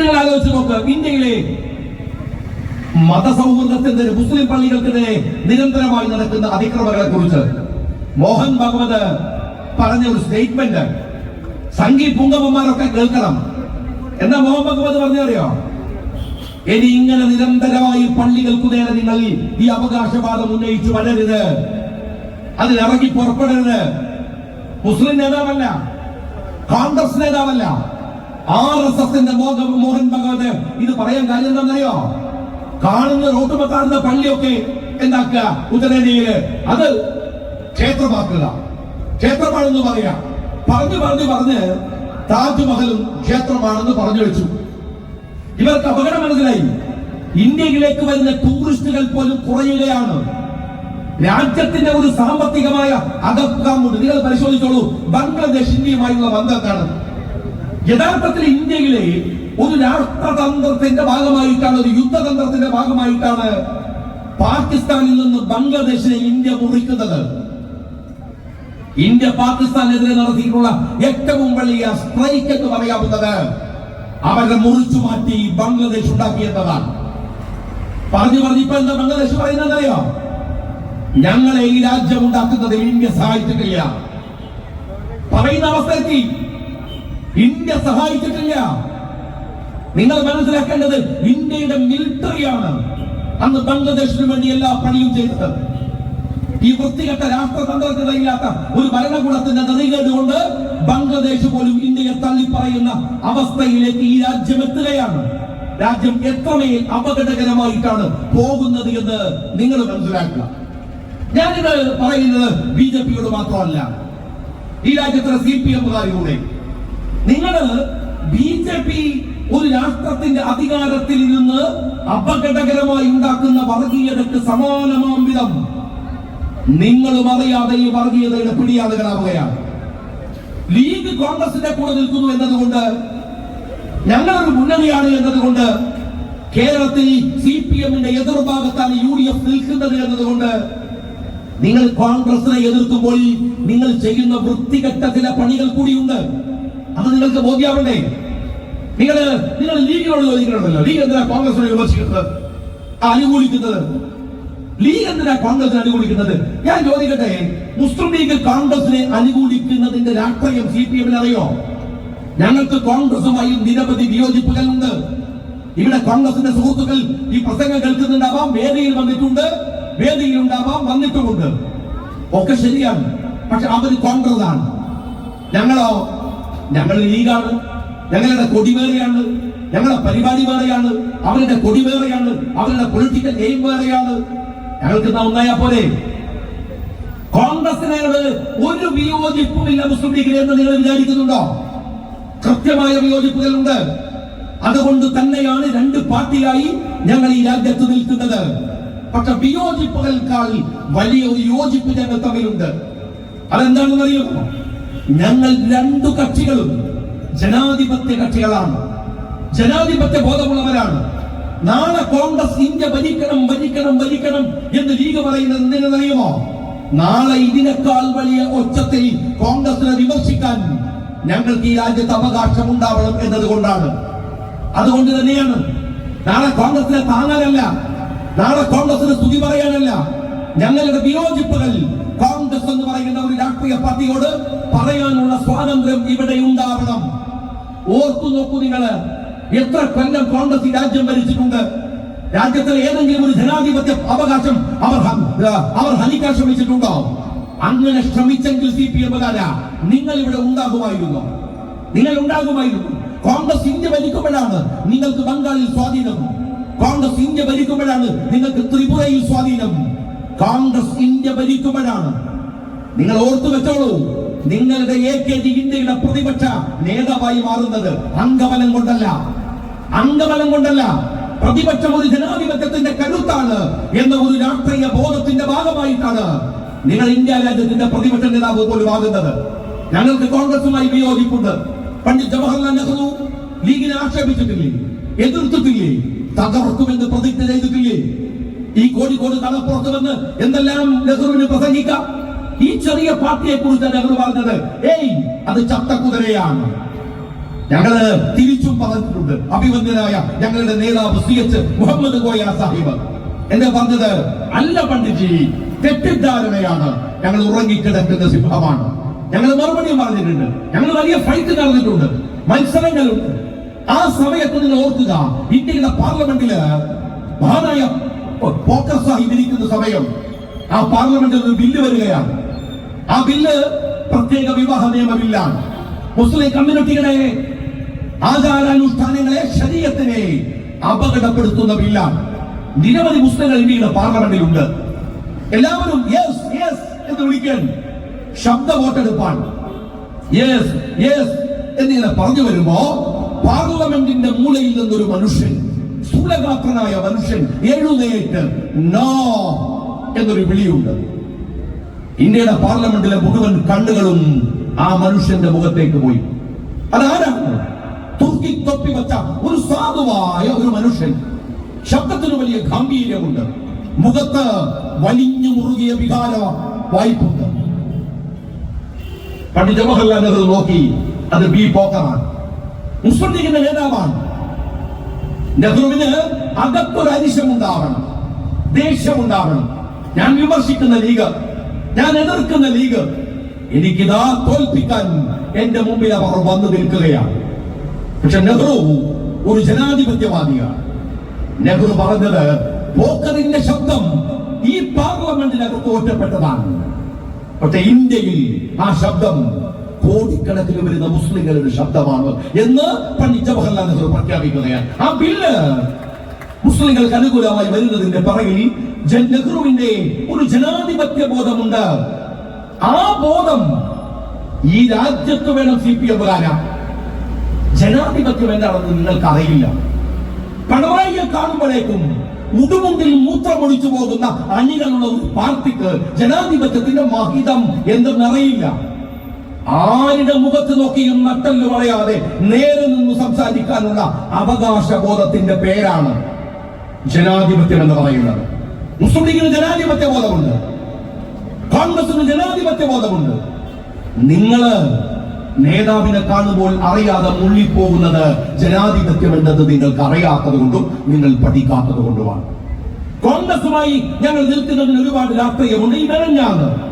നിങ്ങൾ ആലോചിച്ച് നോക്ക്. ഇന്ത്യയിലെ മതസൗഹൃദത്തിനെതിരെ മുസ്ലിം പള്ളികൾക്കെതിരെ നിരന്തരമായി നടക്കുന്ന അതിക്രമങ്ങളെ കുറിച്ച് മോഹൻ ഭഗവത് പറഞ്ഞ ഒരു സ്റ്റേറ്റ്മെന്റ് സംഗി പുങ്കമ്മമാരൊക്കെ കേൾക്കണം. എന്നാ മോഹൻ ഭഗവത് പറഞ്ഞറിയോ ഇനി ഇങ്ങനെ നിരന്തരമായി പള്ളികൾക്കു നേരെ നിങ്ങൾ ഈ അവകാശവാദം ഉന്നയിച്ചു വരരുത്. അതിലിറങ്ങി പുറപ്പെടരുത്. മുസ്ലിം നേതാവല്ല. കോൺഗ്രസ് നേതാവല്ല. ആർ എസ് എസിന്റെ മോഹൻ ഭഗവത്. ഇത് പറയാൻ കാര്യം എന്താണെന്നറിയോ? കാണുന്ന റോട്ടുമ്പോ കാണുന്ന പള്ളിയൊക്കെ എന്താക്കുക? ഉത്തരേന്ത്യയിൽ അത് ക്ഷേത്രമാക്കുക. ക്ഷേത്രമാണെന്ന് പറയാ. പറഞ്ഞു പറഞ്ഞു പറഞ്ഞ് താജ്മഹലും ക്ഷേത്രമാണെന്ന് പറഞ്ഞു വെച്ചു. ഇവർക്ക് അപകടം മനസ്സിലായി. ഇന്ത്യയിലേക്ക് വരുന്ന ടൂറിസ്റ്റുകൾ പോലും കുറയുകയാണ്. രാജ്യത്തിന്റെ ഒരു സാമ്പത്തികമായ അകക്കാമുണ്ട് നിങ്ങൾ പരിശോധിച്ചോളൂ. ബംഗ്ലാദേശ് ഇന്ത്യയുമായുള്ള ബന്ധം എന്താണ് യഥാർത്ഥത്തിൽ ഇന്ത്യയിലെ ഒരു രാഷ്ട്രതന്ത്രത്തിന്റെ ഭാഗമായിട്ടാണ് ഒരു യുദ്ധതന്ത്രത്തിന്റെ ഭാഗമായിട്ടാണ് പാകിസ്ഥാനിൽ നിന്ന് ബംഗ്ലാദേശിനെ ഇന്ത്യ മുറിക്കുന്നത്. ഇന്ത്യ പാകിസ്ഥാനെതിരെ നടത്തിയിട്ടുള്ള ഏറ്റവും വലിയ സ്ട്രൈക്ക് എന്ന് പറയാവുന്നത് അവരെ മുറിച്ചു മാറ്റി ബംഗ്ലാദേശ് ഉണ്ടാക്കിയെന്നതാണ് പറഞ്ഞു പറഞ്ഞു ഇപ്പൊ എന്താ ബംഗ്ലാദേശ് പറയുന്നത് അറിയോ? ഞങ്ങളെ ഈ രാജ്യം ഉണ്ടാക്കുന്നത് ഇന്ത്യ സഹായിച്ചിട്ടില്ല. പറയുന്ന അവസ്ഥയെത്തി ഇന്ത്യ സഹായിച്ചിട്ടില്ല. നിങ്ങൾ മനസ്സിലാക്കേണ്ടത് ഇന്ത്യയുടെ മിലിറ്ററിയാണ് അന്ന് ബംഗ്ലാദേശിന് വേണ്ടി എല്ലാ പണിയും ചെയ്തത്. ഈ വൃത്തികെട്ട രാഷ്ട്രതന്ത്രജ്ഞതയില്ലാത്ത ഒരു ഭരണകൂടത്തിന്റെ നെറികേട് കൊണ്ട് ബംഗ്ലാദേശ് പോലും ഇന്ത്യയെ തള്ളിപ്പറയുന്ന അവസ്ഥയിലേക്ക് ഈ രാജ്യം എത്തുകയാണ്. രാജ്യം എത്രമേൽ അപകടകരമായിട്ടാണ് പോകുന്നത് എന്ന് നിങ്ങൾ മനസ്സിലാക്കുക. ഞാനിത് പറയുന്നത് ബി ജെ പിയോട് മാത്രമല്ല. ഈ രാജ്യത്തിലെ സി പി എമ്മുകാരിലൂടെ. നിങ്ങൾ ബി ജെ പി ഒരു രാഷ്ട്രത്തിന്റെ അധികാരത്തിൽ നിന്ന് അപകടകരമായി ഉണ്ടാക്കുന്ന വർഗീയതയ്ക്ക് സമാനമാം വിധം നിങ്ങളും അറിയാതെ ഈ വർഗീയതയുടെ പിടിയാതകളാവുകയാണ്. ലീഗ് കോൺഗ്രസിന്റെ കൂടെ നിൽക്കുന്നു എന്നതുകൊണ്ട് ഞങ്ങളൊരു മുന്നണിയാണ് എന്നതുകൊണ്ട് കേരളത്തിൽ സി പി എമ്മിന്റെ എതിർഭാഗത്താണ് യു ഡി എഫ് നിൽക്കുന്നത് എന്നതുകൊണ്ട് നിങ്ങൾ കോൺഗ്രസിനെ എതിർക്കുമ്പോൾ നിങ്ങൾ ചെയ്യുന്ന വൃത്തികെട്ട ചില പണികൾ കൂടിയുണ്ട്. അത് നിങ്ങൾക്ക് ബോധ്യാവണ്ടേ? നിങ്ങൾ നിങ്ങൾ ലീഗിനോട് ചോദിക്കണമല്ലോ. ലീഗ് എന്തിനാ കോൺഗ്രസിനെ വിമർശിക്കുന്നത്? അനുകൂലിക്കുന്നത്? ലീഗ് എന്തിനാ കോൺഗ്രസിനെ അനുകൂലിക്കുന്നത്? ഞാൻ ചോദിക്കട്ടെ മുസ്ലിം ലീഗ് കോൺഗ്രസിനെ അനുകൂലിക്കുന്നതിന്റെ രാഷ്ട്രീയം സി പി എമ്മിന് അറിയോ? ഞങ്ങൾക്ക് കോൺഗ്രസുമായി നിരവധി വിയോജിപ്പുകളുണ്ട്. ഇവിടെ കോൺഗ്രസിന്റെ സുഹൃത്തുക്കൾ ഈ പ്രസംഗം കേൾക്കുന്നുണ്ടാവാം വേദിയിൽ വന്നിട്ടുണ്ട് വേദിയിൽ ഉണ്ടാവാം വന്നിട്ടുമുണ്ട്. ഒക്കെ ശരിയാണ് പക്ഷെ അവർ കോൺഗ്രസ് ആണ് ഞങ്ങളോ ഞങ്ങൾ ലീഗാണ് ഞങ്ങളുടെ കൊടി വേറെയാണ് ഞങ്ങളുടെ പരിപാടി വേറെയാണ് അവരുടെ കൊടി വേറെയാണ് അവരുടെ പൊളിറ്റിക്കൽ നെയിം വേറെയാണ്. ഞങ്ങൾക്ക് ഒന്നായാ പോലെ കോൺഗ്രസിനോട് ഒരു വിയോജിപ്പുമില്ല മുസ്ലിം ലീഗിൽ എന്ന് നിങ്ങൾ വിചാരിക്കുന്നുണ്ടോ? കൃത്യമായ വിയോജിപ്പുകളുണ്ട്. അതുകൊണ്ട് തന്നെയാണ് രണ്ട് പാർട്ടിയായി ഞങ്ങൾ ഈ രാജ്യത്ത് നിൽക്കുന്നത്. പക്ഷെ വിയോജിപ്പുകൾക്കാൾ വലിയ ഒരു യോജിപ്പ് ഞങ്ങൾ തമ്മിലുണ്ട്. അതെന്താണെന്ന് അറിയുമോ ഞങ്ങൾ രണ്ടു കക്ഷികളും ജനാധിപത്യ കക്ഷികളാണ്. ജനാധിപത്യ ബോധമുള്ളവരാണ്. നാളെ കോൺഗ്രസ് ഇന്ത്യ ഭരിക്കണം ഭരിക്കണം ഭരിക്കണം എന്ന് ലീഗ് പറയുന്നത് എന്തിനെന്നറിയുമോ നാളെ ഇതിനേക്കാൾ വലിയ ഒച്ചത്തിൽ കോൺഗ്രസിനെ വിമർശിക്കാൻ ഞങ്ങൾക്ക് ഈ രാജ്യത്ത് അവകാശം ഉണ്ടാവണം എന്നതുകൊണ്ടാണ്. അതുകൊണ്ട് തന്നെയാണ് നാളെ കോൺഗ്രസിനെ താങ്ങാനല്ല നാളെ കോൺഗ്രസിന് സ്തുതി പറയാനല്ല ഞങ്ങളുടെ വിയോജിപ്പുകൾ കോൺഗ്രസ് എന്ന് പറയുന്ന ഒരു രാഷ്ട്രീയ പാർട്ടിയോട് പറയാനുള്ള സ്വാതന്ത്ര്യം ഇവിടെ ഉണ്ടാവണം. ഓർത്തു നോക്കൂ നിങ്ങൾ എത്ര കൊല്ലം കോൺഗ്രസ് ഈ രാജ്യം ഭരിച്ചിട്ടുണ്ട്. രാജ്യത്തിലെ ഏതെങ്കിലും ഒരു ജനാധിപത്യ അവകാശം അവർ അവർ ഹനിക്കാൻ ശ്രമിച്ചിട്ടുണ്ടോ? അങ്ങനെ ശ്രമിച്ചെങ്കിൽ സി പി എമ്മുകാരാ നിങ്ങൾ ഇവിടെ ഉണ്ടാകുമായിരുന്നു? നിങ്ങൾ ഉണ്ടാകുമായിരുന്നു. കോൺഗ്രസ് ഇന്ത്യ ഭരിക്കുമ്പോഴാണ് നിങ്ങൾക്ക് ബംഗാളിൽ സ്വാധീനം. കോൺഗ്രസ് ഇന്ത്യ ഭരിക്കുമ്പോഴാണ് നിങ്ങൾക്ക് ത്രിപുരയിൽ സ്വാധീനം. കോൺഗ്രസ് ഇന്ത്യ ഭരിക്കുമ്പോഴാണ്. നിങ്ങൾ ഓർത്തു വെച്ചോളൂ നിങ്ങളുടെ എ കെ ജി ഇന്ത്യയുടെ പ്രതിപക്ഷ നേതാവായി മാറുന്നത് അംഗബലം കൊണ്ടല്ല. അംഗബലം കൊണ്ടല്ല പ്രതിപക്ഷം ഒരു ജനാധിപത്യത്തിന്റെ കരുത്താണ് എന്ന ഒരു രാഷ്ട്രീയ ബോധത്തിന്റെ ഭാഗമായിട്ടാണ് നിങ്ങൾ ഇന്ത്യ രാജ്യത്തിന്റെ പ്രതിപക്ഷ നേതാവ് പോലും ആകുന്നത്. ഞങ്ങൾക്ക് കോൺഗ്രസുമായി വിയോജിപ്പുണ്ട്. പണ്ഡിറ്റ് ജവഹർലാൽ നെഹ്റു ലീഗിനെ ആക്ഷേപിച്ചിട്ടില്ലേ? എതിർത്തിട്ടില്ലേ? തകർക്കുമെന്ന് പ്രതിജ്ഞ ചെയ്തു കടപ്പുറത്ത് വന്ന് എന്തെല്ലാം നെഹ്റുവിന് പ്രസംഗിക്കാം. ഈ ചെറിയ പാർട്ടിയെ കുറിച്ച് നെഹ്റു പറഞ്ഞത് ഏയ് അത് ചത്തക്കുതിരയാണ് ഞങ്ങൾ തിരിച്ചും പറഞ്ഞിട്ടുണ്ട്. അഭിവന്ദനായ ഞങ്ങളുടെ നേതാവ് സി എച്ച് മുഹമ്മദ് കോയ സാഹിബ്. എന്നെ പറഞ്ഞത് അല്ല പണ്ഡിറ്റ് തെറ്റിദ്ധാരണയാണ്. ഞങ്ങൾ ഉറങ്ങിക്കിടക്കുന്ന സിംഹമാണ്. ഞങ്ങൾ മറുപടി പറഞ്ഞിട്ടുണ്ട്. ഞങ്ങൾ വലിയ ഫൈറ്റ് നടന്നിട്ടുണ്ട്. മത്സരങ്ങളുണ്ട്. ആ സമയത്ത് നിങ്ങൾ ഓർക്കുക ഇന്ത്യയുടെ പാർലമെന്റിൽ മഹാനായ പോക്കർ സാഹിബ് സമയം. ആ പാർലമെന്റിൽ ഒരു ബില്ല് വരികയാണ്. ആ ബില്ല് പ്രത്യേക വിവാഹ നിയമമില്ല. മുസ്ലിം കമ്മ്യൂണിറ്റികളെ ആചാരാനുഷ്ഠാനങ്ങളെ ശരീരത്തിനെ അപകടപ്പെടുത്തുന്ന ബില്ലാണ് നിരവധി മുസ്ലിങ്ങൾ ഇന്ത്യയുടെ പാർലമെന്റിലുണ്ട് എല്ലാവരും യെസ് യെസ് എന്ന് വിളിക്കാൻ ശബ്ദ വോട്ടെടുപ്പാണ് യെസ് യെസ് എന്നിങ്ങനെ പറഞ്ഞു വരുമ്പോ പാർലമെന്റിന്റെ മൂലയിൽ നിന്നൊരു മനുഷ്യൻ സ്ഥൂലഗാത്രനായ മനുഷ്യൻ എഴുന്നേറ്റ് നോ എന്നൊരു വിളിയുണ്ട്. ഇന്ത്യയുടെ പാർലമെന്റിലെ മുഴുവൻ കണ്ണുകളും ആ മനുഷ്യന്റെ മുഖത്തേക്ക് പോയി. അതാരാണ് തുർക്കി തൊപ്പി വെച്ച ഒരു സാധുവായ ഒരു മനുഷ്യൻ. ശബ്ദത്തിന് വലിയ ഗാംഭീര്യമുണ്ട്. മുഖത്ത് വലിഞ്ഞു മുറുകിയ വികാര വായ്പുണ്ട്. പണ്ട് ജവഹർലാൽ നെഹ്റു നോക്കി അത് ബി പോക്കറാണ്. മുസ്ലിം ലീഗിന്റെ നേതാവാണ്. നെഹ്റുവിന് അകത്തൊരു അരിശമുണ്ടാവണം ദേഷ്യമുണ്ടാവണം. ഞാൻ വിമർശിക്കുന്ന ലീഗ് ഞാൻ എതിർക്കുന്ന ലീഗ് എനിക്കിതാ തോൽപ്പിക്കാൻ എന്റെ മുമ്പിൽ അവർ വന്നു നിൽക്കുകയാണ്. പക്ഷെ നെഹ്റു ഒരു ജനാധിപത്യവാദിയാണ്. നെഹ്റു പറഞ്ഞത് പോക്കറിന്റെ ശബ്ദം ഈ പാർലമെന്റിനകത്ത് ഒറ്റപ്പെട്ടതാണ്. പക്ഷെ ഇന്ത്യയിൽ ആ ശബ്ദം കോടിക്കണക്കിന് വരുന്ന മുസ്ലിങ്ങളുടെ ശബ്ദമാണ് എന്ന് പണ്ഡിറ്റ് ജവഹർലാൽ നെഹ്റു പ്രഖ്യാപിക്കുകയാണ്. ആ ബില്ല് മുസ്ലിങ്ങൾക്ക് അനുകൂലമായി വരുന്നതിന്റെ പറയിൽ നെഹ്റുവിന്റെ ഒരു ജനാധിപത്യ ബോധമുണ്ട്. ആ ബോധം ഈ രാജ്യത്ത് വേണം സി പി എമ്മുകാരാ ജനാധിപത്യം എന്താണെന്ന് നിങ്ങൾക്ക് അറിയില്ല പിണറായിയെ കാണുമ്പോഴേക്കും മുടുമുണ്ടിൽ മൂത്രമൊഴിച്ചു പോകുന്ന അണികളുള്ള ഒരു പാർട്ടിക്ക് ജനാധിപത്യത്തിന്റെ മഹിതം എന്തെന്നറിയില്ല. ആരുടെ മുഖത്ത് നോക്കിയും നട്ടൽ പറയാതെ നേരെ നിന്ന് സംസാരിക്കാനുള്ള അവകാശ ബോധത്തിന്റെ പേരാണ് ജനാധിപത്യം എന്ന് പറയുന്നത്. മുസ്ലിം ലീഗിന് ജനാധിപത്യ ബോധമുണ്ട്. കോൺഗ്രസിന് ജനാധിപത്യ ബോധമുണ്ട്. നിങ്ങൾ നേതാവിനെ കാണുമ്പോൾ അറിയാതെ മുള്ളിപ്പോകുന്നത് ജനാധിപത്യം എന്നത് നിങ്ങൾക്ക് അറിയാത്തത് കൊണ്ടും നിങ്ങൾ പഠിക്കാത്തത് കൊണ്ടുമാണ് കോൺഗ്രസുമായി ഞങ്ങൾ നിൽക്കുന്നതിന് ഒരുപാട് രാഷ്ട്രീയമുണ്ട്. ഈ മെനഞ്ഞാന്ന്